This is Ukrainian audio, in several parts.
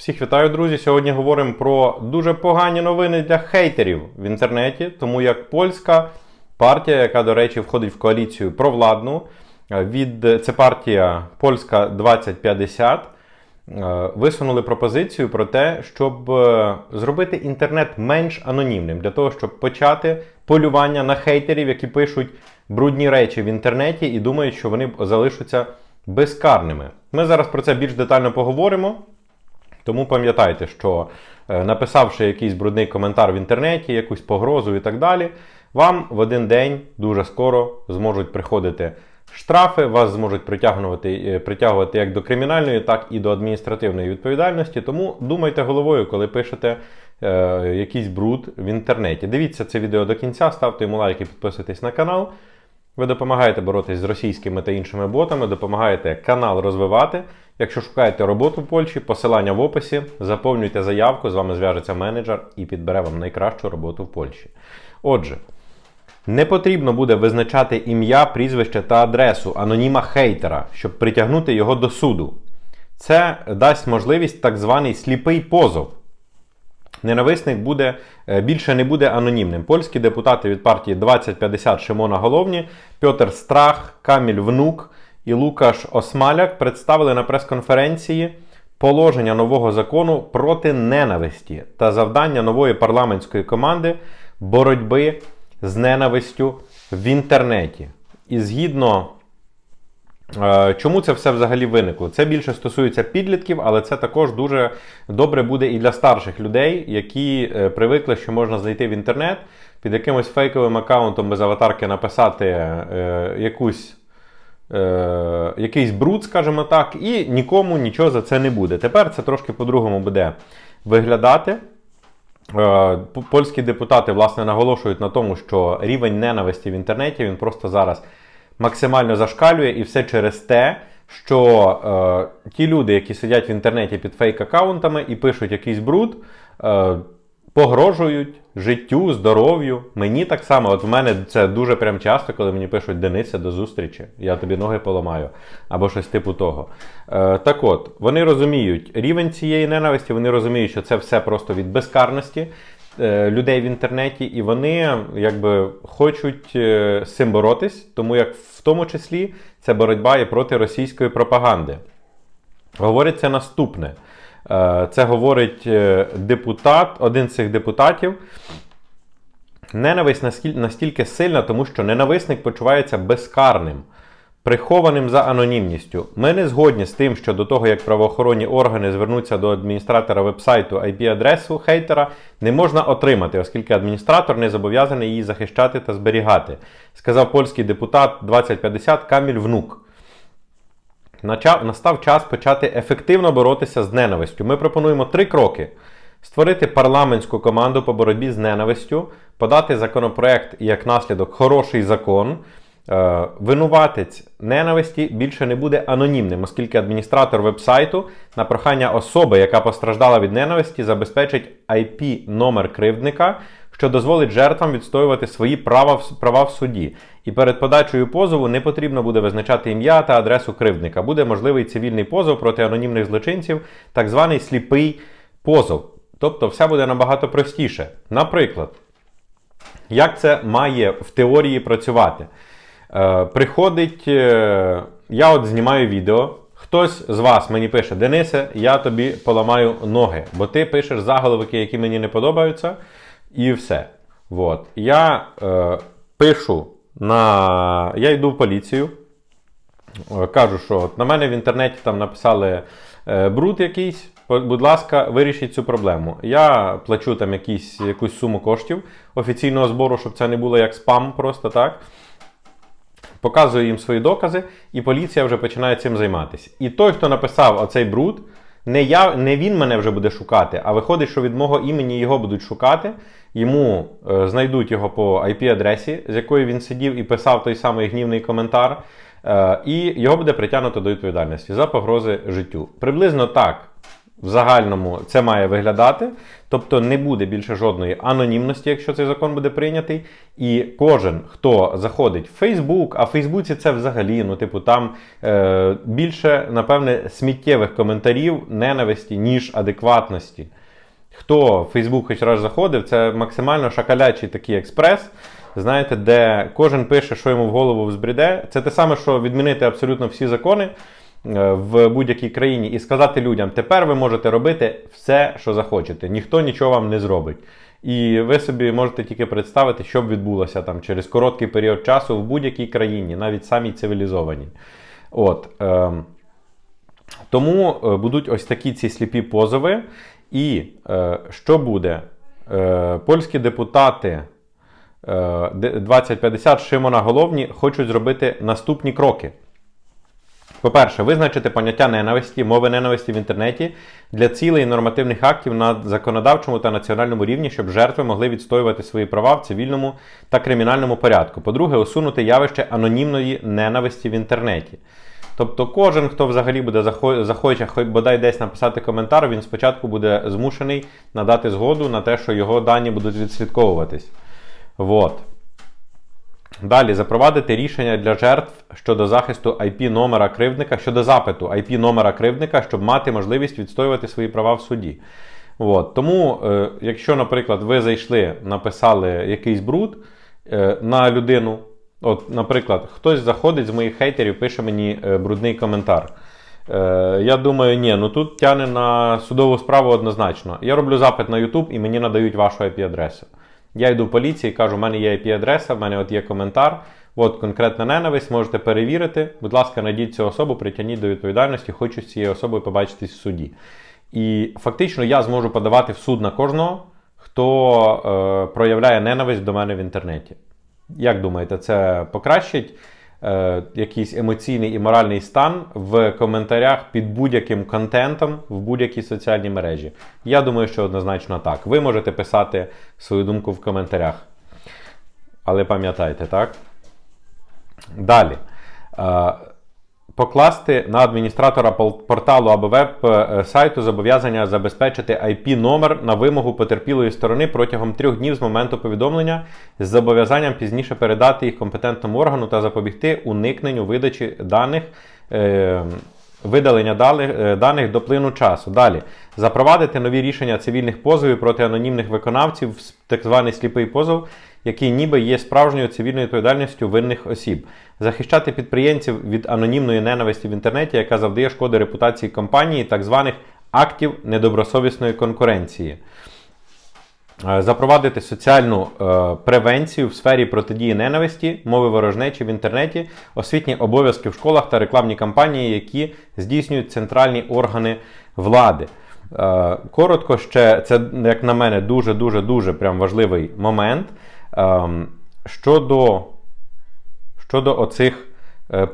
Всіх вітаю, друзі! Сьогодні говоримо про дуже погані новини для хейтерів в інтернеті, тому як польська партія, яка, до речі, входить в коаліцію провладну, е, від це партія Польська 2050, е, висунули пропозицію про те, щоб е, зробити інтернет менш анонімним, для того, щоб почати полювання на хейтерів, які пишуть брудні речі в інтернеті і думають, що вони залишаться безкарними. Ми зараз про це більш детально поговоримо. Тому пам'ятайте, що е, написавши якийсь брудний коментар в інтернеті, якусь погрозу і так далі, вам в один день дуже скоро зможуть приходити штрафи, вас зможуть притягувати, е, притягувати як до кримінальної, так і до адміністративної відповідальності. Тому думайте головою, коли пишете е, якийсь бруд в інтернеті. Дивіться це відео до кінця, ставте йому лайки, підписуйтесь на канал. Ви допомагаєте боротись з російськими та іншими ботами, допомагаєте канал розвивати. Якщо шукаєте роботу в Польщі, посилання в описі, заповнюйте заявку, з вами зв'яжеться менеджер і підбере вам найкращу роботу в Польщі. Отже, не потрібно буде визначати ім'я, прізвище та адресу аноніма хейтера, щоб притягнути його до суду. Це дасть можливість так званий сліпий позов. Ненависник буде е, більше не буде анонімним. Польські депутати від партії 2050 Шимона Головні, Пьотр Страх, Каміль Внук і Лукаш Осмаляк представили на прес-конференції положення нового закону проти ненависті та завдання нової парламентської команди боротьби з ненавистю в інтернеті. І згідно Чому це все взагалі виникло? Це більше стосується підлітків, але це також дуже добре буде і для старших людей, які е, привикли, що можна знайти в інтернет під якимось фейковим аккаунтом без аватарки написати е, якусь. Е, якийсь бруд, скажімо так, і нікому нічого за це не буде. Тепер це трошки по-другому буде виглядати. Е, польські депутати власне наголошують на тому, що рівень ненависті в інтернеті він просто зараз максимально зашкалює, і все через те, що е, ті люди, які сидять в інтернеті під фейк-аккаунтами і пишуть якийсь бруд, е, погрожують життю, здоров'ю. Мені так само, от в мене це дуже прям часто, коли мені пишуть Денисе до зустрічі, я тобі ноги поламаю, або щось типу того. Е, так от, вони розуміють рівень цієї ненависті, вони розуміють, що це все просто від безкарності. Е, людей в інтернеті, і вони якби хочуть е, з цим боротись, тому як в тому числі це боротьба і проти російської пропаганди. Говориться наступне. Е, це говорить депутат, один з цих депутатів. Ненависть настільки сильна, тому що ненависник почувається безкарним прихованим за анонімністю. Ми не згодні з тим, що до того, як правоохоронні органи звернуться до адміністратора вебсайту IP-адресу хейтера, не можна отримати, оскільки адміністратор не зобов'язаний її захищати та зберігати, сказав польський депутат 2050 Каміль Внук. Настав час почати ефективно боротися з ненавистю. Ми пропонуємо три кроки: створити парламентську команду по боротьбі з ненавистю, подати законопроект і як наслідок хороший закон. Е, винуватець ненависті більше не буде анонімним, оскільки адміністратор вебсайту на прохання особи, яка постраждала від ненависті, забезпечить IP-номер кривдника, що дозволить жертвам відстоювати свої права права в суді. І перед подачею позову не потрібно буде визначати ім'я та адресу кривдника. Буде можливий цивільний позов проти анонімних злочинців, так званий сліпий позов. Тобто все буде набагато простіше. Наприклад, як це має в теорії працювати? Е, приходить, е, я от знімаю відео. Хтось з вас мені пише, Денисе, я тобі поламаю ноги, бо ти пишеш заголовки, які мені не подобаються, і все. От. Я е, пишу на. Я йду в поліцію. Е, кажу, що от на мене в інтернеті там написали е, бруд якийсь. Будь ласка, вирішіть цю проблему. Я плачу там якісь, якусь суму коштів офіційного збору, щоб це не було як спам, просто так показую їм свої докази, і поліція вже починає цим займатися. І той, хто написав оцей бруд, не я, не він мене вже буде шукати, а виходить, що від мого імені його будуть шукати, йому е, знайдуть його по IP-адресі, з якої він сидів і писав той самий гнівний коментар, е, і його буде притягнуто до відповідальності за погрози життю. Приблизно так в загальному це має виглядати. Тобто не буде більше жодної анонімності, якщо цей закон буде прийнятий. І кожен, хто заходить в Фейсбук, а в Фейсбуці це взагалі, ну, типу, там е, більше, напевне, сміттєвих коментарів, ненависті, ніж адекватності. Хто в Фейсбук хоч раз заходив, це максимально шакалячий такий експрес. Знаєте, де кожен пише, що йому в голову взбріде. Це те саме, що відмінити абсолютно всі закони в будь-якій країні і сказати людям: тепер ви можете робити все, що захочете. Ніхто нічого вам не зробить. І ви собі можете тільки представити, що б відбулося там через короткий період часу в будь-якій країні, навіть самій цивілізованій. От. Е, тому е, будуть ось такі ці сліпі позови. І е, що буде? Е, польські депутати е, 2050 Шимона Головні хочуть зробити наступні кроки. По-перше, визначити поняття ненависті, мови ненависті в інтернеті для цілей нормативних актів на законодавчому та національному рівні, щоб жертви могли відстоювати свої права в цивільному та кримінальному порядку. По-друге, усунути явище анонімної ненависті в інтернеті. Тобто кожен, хто взагалі буде захоче, хоч бодай десь написати коментар, він спочатку буде змушений надати згоду на те, що його дані будуть відслідковуватись. Вот. Далі запровадити рішення для жертв щодо захисту IP номера кривдника, щодо запиту IP номера кривдника, щоб мати можливість відстоювати свої права в суді. От. Тому, е, якщо, наприклад, ви зайшли, написали якийсь бруд е, на людину. От, наприклад, хтось заходить з моїх хейтерів, пише мені е, брудний коментар. Е, Я думаю, ні, ну тут тяне на судову справу однозначно. Я роблю запит на YouTube і мені надають вашу IP-адресу. Я йду в поліції, кажу, у мене є IP-адреса, в мене от є коментар. От конкретна ненависть, можете перевірити. Будь ласка, найдіть цю особу, притягніть до відповідальності, хочу з цією особою побачитись в суді. І фактично я зможу подавати в суд на кожного, хто е, проявляє ненависть до мене в інтернеті. Як думаєте, це покращить е, якийсь емоційний і моральний стан в коментарях під будь-яким контентом в будь-якій соціальній мережі? Я думаю, що однозначно так. Ви можете писати свою думку в коментарях. Але пам'ятайте, так? Далі. Е, Покласти на адміністратора порталу або веб-сайту зобов'язання забезпечити IP-номер на вимогу потерпілої сторони протягом трьох днів з моменту повідомлення з зобов'язанням пізніше передати їх компетентному органу та запобігти уникненню видачі даних. Е Видалення е, даних до плину часу. Далі запровадити нові рішення цивільних позовів проти анонімних виконавців, так званий сліпий позов, який ніби є справжньою цивільною відповідальністю винних осіб, захищати підприємців від анонімної ненависті в інтернеті, яка завдає шкоди репутації компанії, так званих актів недобросовісної конкуренції. Е, запровадити соціальну е, превенцію в сфері протидії ненависті, мови ворожнечі в інтернеті, освітні обов'язки в школах та рекламні кампанії, які здійснюють центральні органи влади. Е, коротко ще, це, як на мене, дуже-дуже дуже прям важливий момент. Ем, щодо щодо оцих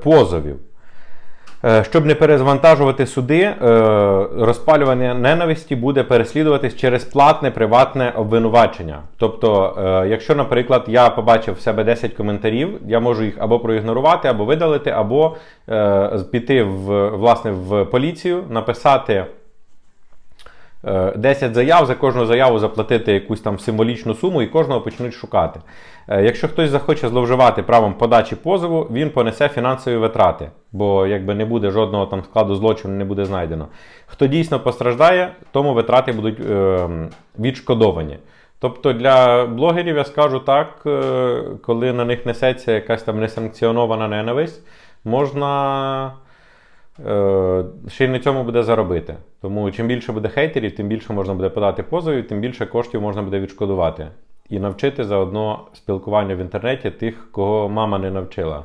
позовів. Е, щоб не перезвантажувати суди, е, розпалювання ненависті буде переслідуватись через платне приватне обвинувачення. Тобто, якщо, наприклад, я побачив в себе 10 коментарів, я можу їх або проігнорувати, або видалити, або піти в, власне, в поліцію, написати. 10 е, заяв, за кожну заяву заплатити якусь там символічну суму і кожного почнуть шукати. Е, якщо хтось захоче зловживати правом подачі позову, він понесе фінансові витрати, бо якби не буде жодного там складу злочину, не буде знайдено. Хто дійсно постраждає, тому витрати будуть е, відшкодовані. Тобто для блогерів я скажу так, е, коли на них несеться якась там несанкціонована ненависть, можна. Е, ще й на цьому буде заробити. Тому чим більше буде хейтерів, тим більше можна буде подати позовів, тим більше коштів можна буде відшкодувати. І навчити заодно спілкування в інтернеті тих, кого мама не навчила.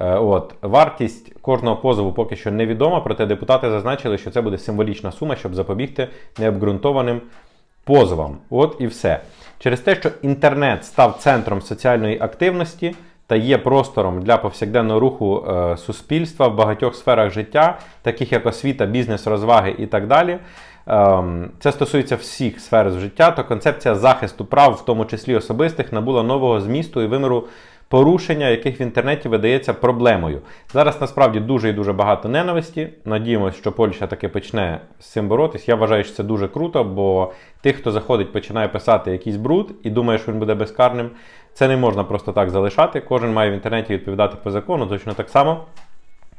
Е, от. Вартість кожного позову поки що невідома, проте депутати зазначили, що це буде символічна сума, щоб запобігти необґрунтованим позовам. От і все. Через те, що інтернет став центром соціальної активності та є простором для повсякденного руху е, суспільства в багатьох сферах життя, таких як освіта, бізнес, розваги і так далі. Ем, це стосується всіх сфер життя, то концепція захисту прав, в тому числі особистих, набула нового змісту і виміру порушення, яких в інтернеті видається проблемою. Зараз насправді дуже і дуже багато ненависті. Надіємося, що Польща таки почне з цим боротись. Я вважаю, що це дуже круто, бо тих, хто заходить, починає писати якийсь бруд і думає, що він буде безкарним. Це не можна просто так залишати. Кожен має в інтернеті відповідати по закону, точно так само,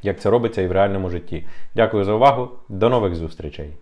як це робиться і в реальному житті. Дякую за увагу. До нових зустрічей.